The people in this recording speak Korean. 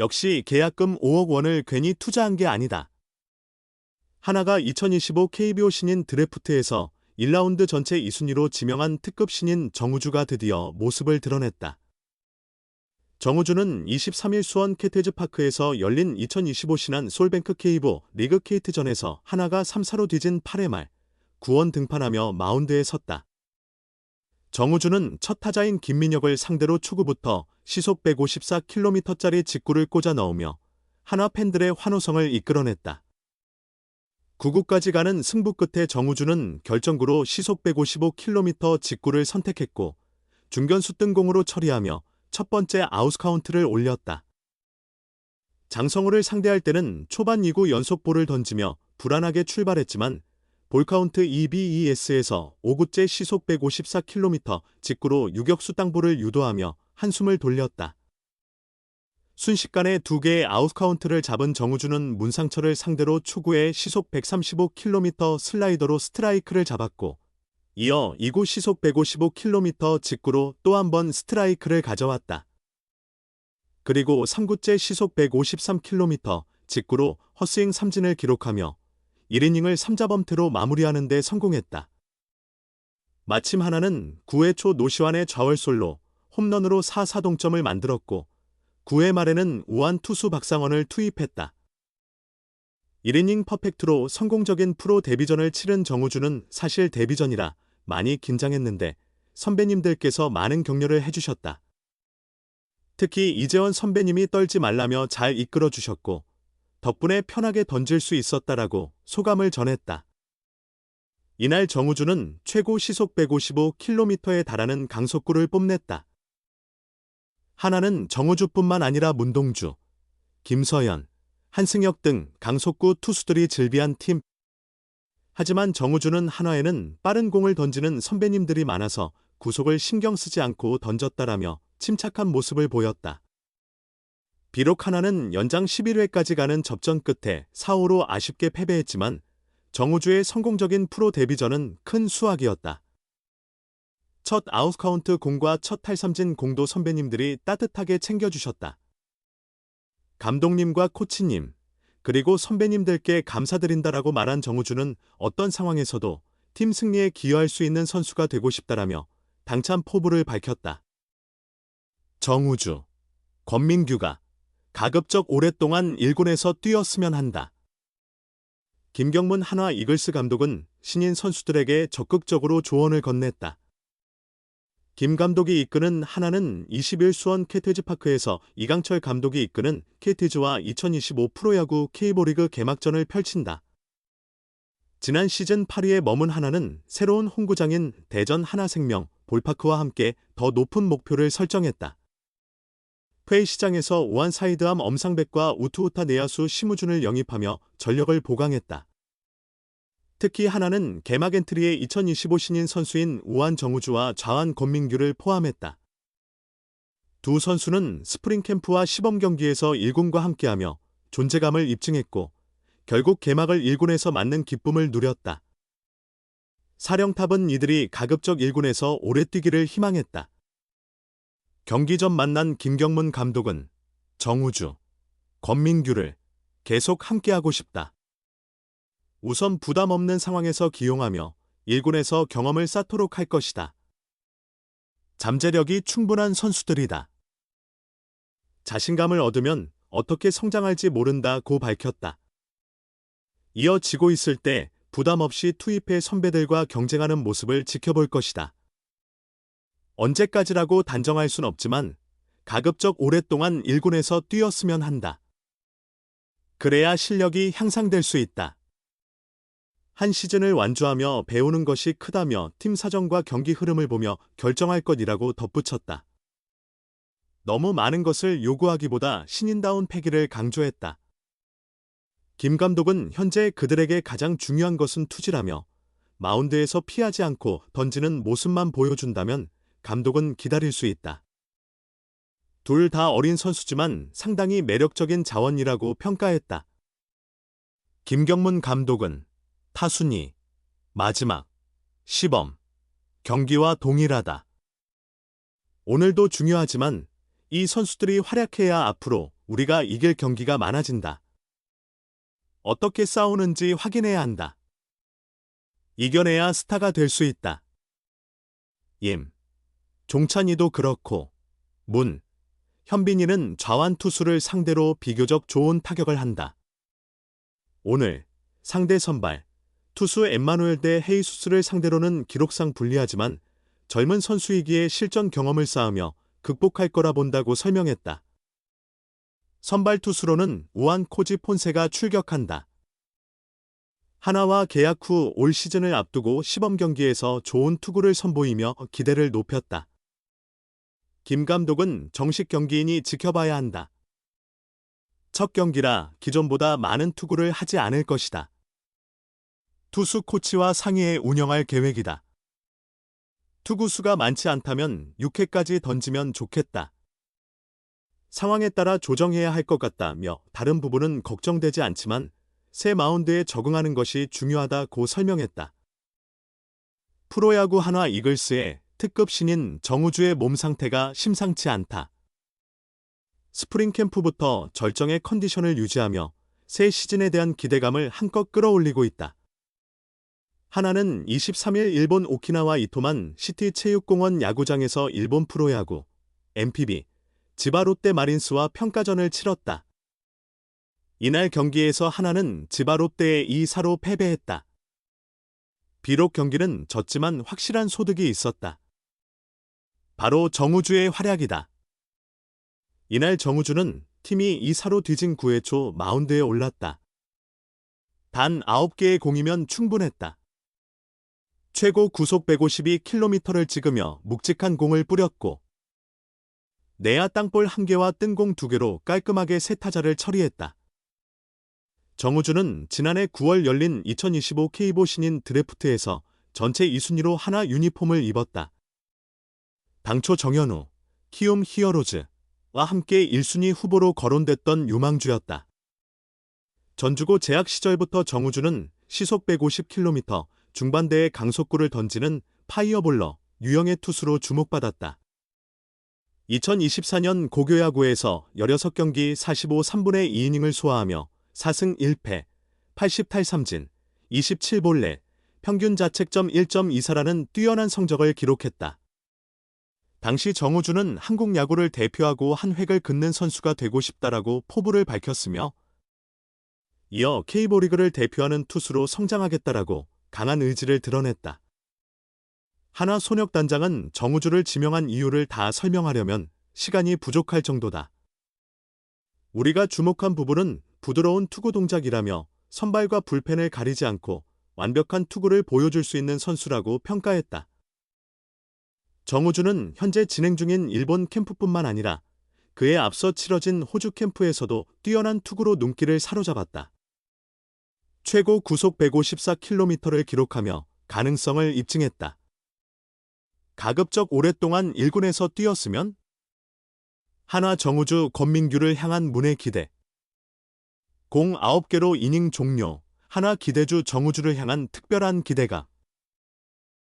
역시 계약금 5억 원을 괜히 투자한 게 아니다. 하나가 2025 KBO 신인 드래프트에서 1라운드 전체 2순위로 지명한 특급 신인 정우주가 드디어 모습을 드러냈다. 정우주는 23일 수원 캐테즈 파크에서 열린 2025 신한 솔뱅크 케이보 리그 케이트전에서 하나가 3사로 뒤진 8회 말 9원 등판하며 마운드에 섰다. 정우주는 첫 타자인 김민혁을 상대로 초구부터 시속 154km짜리 직구를 꽂아 넣으며 하나 팬들의 환호성을 이끌어냈다. 9구까지 가는 승부 끝에 정우주는 결정구로 시속 155km 직구를 선택했고 중견수 뜬공으로 처리하며 첫 번째 아웃 카운트를 올렸다. 장성우를 상대할 때는 초반 2구 연속 볼을 던지며 불안하게 출발했지만 볼카운트 2BES에서 5구째 시속 154km 직구로 유격수 땅볼을 유도하며 한숨을 돌렸다. 순식간에 두 개의 아웃 카운트를 잡은 정우주는 문상철을 상대로 초구에 시속 135km 슬라이더로 스트라이크를 잡았고 이어 2구 시속 155km 직구로 또 한 번 스트라이크를 가져왔다. 그리고 3구째 시속 153km 직구로 헛스윙 삼진을 기록하며 1이닝을 3자범퇴로 마무리하는 데 성공했다. 마침 하나는 9회 초 노시환의 좌월솔로 홈런으로 4사 동점을 만들었고 9회 말에는 우한 투수 박상원을 투입했다. 1이닝 퍼펙트로 성공적인 프로 데뷔전을 치른 정우주는 사실 데뷔전이라 많이 긴장했는데 선배님들께서 많은 격려를 해주셨다. 특히 이재원 선배님이 떨지 말라며 잘 이끌어 주셨고 덕분에 편하게 던질 수 있었다라고 소감을 전했다. 이날 정우주는 최고 시속 155km에 달하는 강속구를 뽐냈다. 하나는 정우주뿐만 아니라 문동주, 김서연, 한승혁 등 강속구 투수들이 즐비한 팀. 하지만 정우주는 한화에는 빠른 공을 던지는 선배님들이 많아서 구속을 신경 쓰지 않고 던졌다라며 침착한 모습을 보였다. 비록 하나는 연장 11회까지 가는 접전 끝에 4호로 아쉽게 패배했지만 정우주의 성공적인 프로 데뷔전은 큰 수확이었다. 첫 아웃카운트 공과 첫 탈삼진 공도 선배님들이 따뜻하게 챙겨주셨다. 감독님과 코치님, 그리고 선배님들께 감사드린다라고 말한 정우주는 어떤 상황에서도 팀 승리에 기여할 수 있는 선수가 되고 싶다라며 당찬 포부를 밝혔다. 정우주, 권민규가 가급적 오랫동안 일군에서 뛰었으면 한다. 김경문 한화 이글스 감독은 신인 선수들에게 적극적으로 조언을 건넸다. 김 감독이 이끄는 하나는 21 수원 캐티즈 파크에서 이강철 감독이 이끄는 캐티즈와 2025 프로야구 K보리그 개막전을 펼친다. 지난 시즌 8위에 머문 하나는 새로운 홍구장인 대전 하나생명 볼파크와 함께 더 높은 목표를 설정했다. 회의 시장에서 오한 사이드암 엄상백과 우투우타 내야수 심우준을 영입하며 전력을 보강했다. 특히 하나는 개막 엔트리에 2025 신인 선수인 우한 정우주와 좌한 권민규를 포함했다. 두 선수는 스프링 캠프와 시범 경기에서 1군과 함께하며 존재감을 입증했고 결국 개막을 1군에서 맞는 기쁨을 누렸다. 사령탑은 이들이 가급적 1군에서 오래 뛰기를 희망했다. 경기 전 만난 김경문 감독은 정우주, 권민규를 계속 함께하고 싶다. 우선 부담 없는 상황에서 기용하며 1군에서 경험을 쌓도록 할 것이다. 잠재력이 충분한 선수들이다. 자신감을 얻으면 어떻게 성장할지 모른다고 밝혔다. 이어 지고 있을 때 부담 없이 투입해 선배들과 경쟁하는 모습을 지켜볼 것이다. 언제까지라고 단정할 순 없지만 가급적 오랫동안 1군에서 뛰었으면 한다. 그래야 실력이 향상될 수 있다. 한 시즌을 완주하며 배우는 것이 크다며 팀 사정과 경기 흐름을 보며 결정할 것이라고 덧붙였다. 너무 많은 것을 요구하기보다 신인다운 패기를 강조했다. 김 감독은 현재 그들에게 가장 중요한 것은 투지라며 마운드에서 피하지 않고 던지는 모습만 보여준다면 감독은 기다릴 수 있다. 둘 다 어린 선수지만 상당히 매력적인 자원이라고 평가했다. 김경문 감독은 타순이, 마지막, 시범, 경기와 동일하다. 오늘도 중요하지만 이 선수들이 활약해야 앞으로 우리가 이길 경기가 많아진다. 어떻게 싸우는지 확인해야 한다. 이겨내야 스타가 될 수 있다. 임. 종찬이도 그렇고, 문. 현빈이는 좌완 투수를 상대로 비교적 좋은 타격을 한다. 오늘 상대 선발 투수 엠마누엘 대 헤이수스를 상대로는 기록상 불리하지만 젊은 선수이기에 실전 경험을 쌓으며 극복할 거라 본다고 설명했다. 선발 투수로는 우한 코지 폰세가 출격한다. 하나와 계약 후 올 시즌을 앞두고 시범 경기에서 좋은 투구를 선보이며 기대를 높였다. 김 감독은 정식 경기이니 지켜봐야 한다. 첫 경기라 기존보다 많은 투구를 하지 않을 것이다. 투수 코치와 상의해 운영할 계획이다. 투구수가 많지 않다면 6회까지 던지면 좋겠다. 상황에 따라 조정해야 할 것 같다며 다른 부분은 걱정되지 않지만 새 마운드에 적응하는 것이 중요하다고 설명했다. 프로야구 한화 이글스의 특급 신인 정우주의 몸 상태가 심상치 않다. 스프링 캠프부터 절정의 컨디션을 유지하며 새 시즌에 대한 기대감을 한껏 끌어올리고 있다. 하나는 23일 일본 오키나와 이토만 시티 체육공원 야구장에서 일본 프로야구 MPB 지바 롯데 마린스와 평가전을 치렀다. 이날 경기에서 하나는 지바 롯데에 2사로 패배했다. 비록 경기는 졌지만 확실한 소득이 있었다. 바로 정우주의 활약이다. 이날 정우주는 팀이 2사로 뒤진 9회 초 마운드에 올랐다. 단 9개의 공이면 충분했다. 최고 구속 152km를 찍으며 묵직한 공을 뿌렸고 내야 땅볼 1개와 뜬공 2개로 깔끔하게 세 타자를 처리했다. 정우주는 지난해 9월 열린 2025 K보 신인 드래프트에서 전체 2순위로 하나 유니폼을 입었다. 당초 정현우, 키움 히어로즈와 함께 1순위 후보로 거론됐던 유망주였다. 전주고 재학 시절부터 정우주는 시속 150km 중반대의 강속구를 던지는 파이어볼러 유형의 투수로 주목받았다. 2024년 고교야구에서 16경기 45 3분의 2이닝을 소화하며 4승 1패, 80탈삼진, 27볼넷, 평균 자책점 1.24라는 뛰어난 성적을 기록했다. 당시 정우주는 한국 야구를 대표하고 한 획을 긋는 선수가 되고 싶다라고 포부를 밝혔으며 이어 K보리그를 대표하는 투수로 성장하겠다라고 강한 의지를 드러냈다. 하나 손혁단장은 정우주를 지명한 이유를 다 설명하려면 시간이 부족할 정도다. 우리가 주목한 부분은 부드러운 투구 동작이라며 선발과 불펜을 가리지 않고 완벽한 투구를 보여줄 수 있는 선수라고 평가했다. 정우주는 현재 진행 중인 일본 캠프뿐만 아니라 그에 앞서 치러진 호주 캠프에서도 뛰어난 투구로 눈길을 사로잡았다. 최고 구속 154km를 기록하며 가능성을 입증했다. 가급적 오랫동안 1군에서 뛰었으면 하나 정우주 권민규를 향한 문의 기대 공 9개로 이닝 종료 하나 기대주 정우주를 향한 특별한 기대가